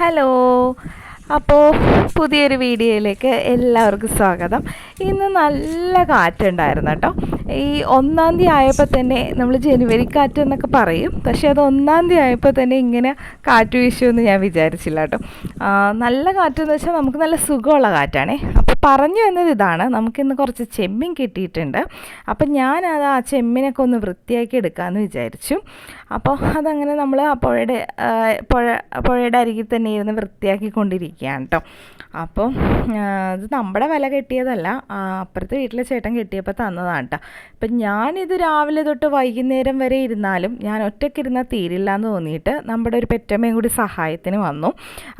Hello. അപ്പോൾ പുതിയൊരു വീഡിയോയിലേക്ക് എല്ലാവർക്കും സ്വാഗതം. ഇന്ന് നല്ല കാറ്റുണ്ടായിരുന്നു കേട്ടോ. ഈ ഒന്നാം തീയതി ആയപ്പോൾ തന്നെ നമ്മൾ ജനുവരി കാറ്റ് എന്നൊക്കെ പറയും. പക്ഷേ അത് ഒന്നാം തീയതി ആയപ്പോൾ തന്നെ ഇങ്ങനെ കാറ്റ് വീശുമെന്ന് ഞാൻ വിചാരിച്ചില്ല കേട്ടോ. നല്ല കാറ്റെന്ന് വെച്ചാൽ നമുക്ക് നല്ല സുഖമുള്ള കാറ്റാണേ. പറഞ്ഞു വന്നത് ഇതാണ്. നമുക്കിന്ന് കുറച്ച് ചെമ്മീൻ കിട്ടിയിട്ടുണ്ട്. അപ്പം ഞാനത് ആ ചെമ്മീനൊക്കെ ഒന്ന് വൃത്തിയാക്കി എടുക്കാമെന്ന് വിചാരിച്ചു. അപ്പോൾ അതങ്ങനെ നമ്മൾ ആ പുഴയുടെ പുഴ പുഴയുടെ അരികിൽ തന്നെ ഇരുന്ന് വൃത്തിയാക്കിക്കൊണ്ടിരിക്കുകയാണ് കേട്ടോ അപ്പോൾ ഇത് നമ്മുടെ വില കെട്ടിയതല്ല. അപ്പുറത്തെ വീട്ടിലെ ചേട്ടൻ കെട്ടിയപ്പോൾ തന്നതാണ് കേട്ടോ അപ്പം ഞാനിത് രാവിലെ തൊട്ട് വൈകുന്നേരം വരെ ഇരുന്നാലും ഞാൻ ഒറ്റയ്ക്കിരുന്നാൽ തീരില്ല എന്ന് തോന്നിയിട്ട് നമ്മുടെ ഒരു പെറ്റമ്മയും കൂടി സഹായത്തിന് വന്നു.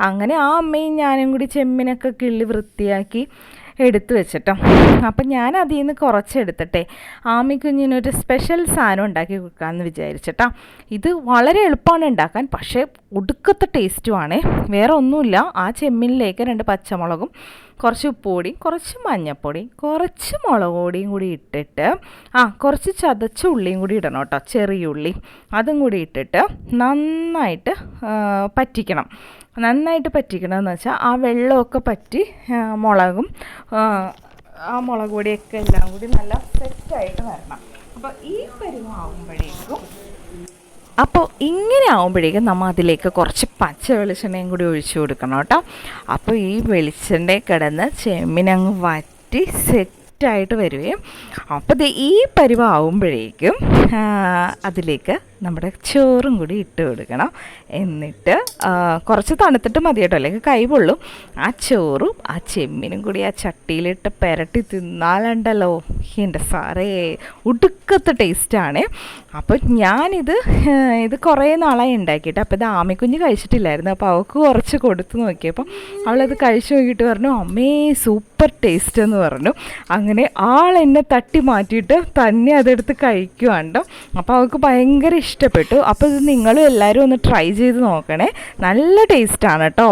അങ്ങനെ ആ അമ്മയും ഞാനും കൂടി ചെമ്മിനൊക്കെ കിള്ളി വൃത്തിയാക്കി എടുത്തു വെച്ചിട്ടോ. അപ്പം ഞാൻ അതിൽ നിന്ന് കുറച്ചെടുത്തിട്ടെ. ആമി കുഞ്ഞിനൊരു സ്പെഷ്യൽ സാധനം ഉണ്ടാക്കി കൊടുക്കാമെന്ന് വിചാരിച്ചിട്ടാ. ഇത് വളരെ എളുപ്പമാണ് ഉണ്ടാക്കാൻ. പക്ഷേ ഒടുക്കത്തെ ടേസ്റ്റുമാണ് വേറെ ഒന്നുമില്ല. ആ ചെമ്മീനിലേക്ക് രണ്ട് പച്ചമുളകും കുറച്ച് ഉപ്പുപൊടിയും കുറച്ച് മഞ്ഞൾപ്പൊടി കുറച്ച് മുളക് പൊടിയും കൂടി ഇട്ടിട്ട് ആ കുറച്ച് ചതച്ച ഉള്ളിയും കൂടി ഇടണം കേട്ടോ. ചെറിയ ഉള്ളി. അതും കൂടി ഇട്ടിട്ട് നന്നായിട്ട് പറ്റിക്കണം. നന്നായിട്ട് പറ്റിക്കണമെന്ന് വെച്ചാൽ ആ വെള്ളമൊക്കെ പറ്റി മുളകും ആ മുളക് പൊടിയൊക്കെ എല്ലാം കൂടി നല്ല സെറ്റായിട്ട് വരണം. അപ്പോൾ ഈ പരുവാകുമ്പോഴേക്കും അപ്പോൾ ഇങ്ങനെ ആവുമ്പോഴേക്കും നമ്മൾ അതിലേക്ക് കുറച്ച് പച്ച വെളിച്ചെണ്ണയും കൂടി ഒഴിച്ചു കൊടുക്കണം കേട്ടോ. അപ്പോൾ ഈ വെളിച്ചെണ്ണ കിടന്ന് ചെമ്മിനങ്ങ് വറ്റി സെറ്റായിട്ട് വരുകയും അപ്പോൾ ഈ പരുവാകുമ്പോഴേക്കും അതിലേക്ക് നമ്മുടെ ചോറും കൂടി ഇട്ട് കൊടുക്കണം. എന്നിട്ട് കുറച്ച് തണുത്തിട്ട് മതി കേട്ടോ. അല്ലെങ്കിൽ കൈ പൊള്ളും. ആ ചോറും ആ ചെമ്മീനും കൂടി ആ ചട്ടിയിലിട്ട് പെരട്ടി തിന്നാലുണ്ടല്ലോ. എന്റെ സാറേ ഉടുക്കത്തെ ടേസ്റ്റാണ്. അപ്പോൾ ഞാനിത് ഇത് കുറേ നാളായി ഉണ്ടാക്കിയിട്ട്. അപ്പോൾ ഇത് ആമിക്കുഞ്ഞ് കഴിച്ചിട്ടില്ലായിരുന്നു. അപ്പോൾ അവൾക്ക് കുറച്ച് കൊടുത്ത് നോക്കിയപ്പോൾ അവളത് കഴിച്ചു നോക്കിയിട്ട് പറഞ്ഞു അമ്മേ സൂപ്പർ ടേസ്റ്റ് എന്ന് പറഞ്ഞു. അങ്ങനെ ആൾ എന്നെ തട്ടി മാറ്റിയിട്ട് തന്നെ അതെടുത്ത് കഴിക്കുവാണ്ടോ. അപ്പോൾ അവൾക്ക് ഭയങ്കര ഇഷ്ടപ്പെട്ടു. അപ്പോൾ ഇത് നിങ്ങളും എല്ലാവരും ഒന്ന് ട്രൈ ചെയ്ത് നോക്കണേ. നല്ല ടേസ്റ്റാണ് കേട്ടോ.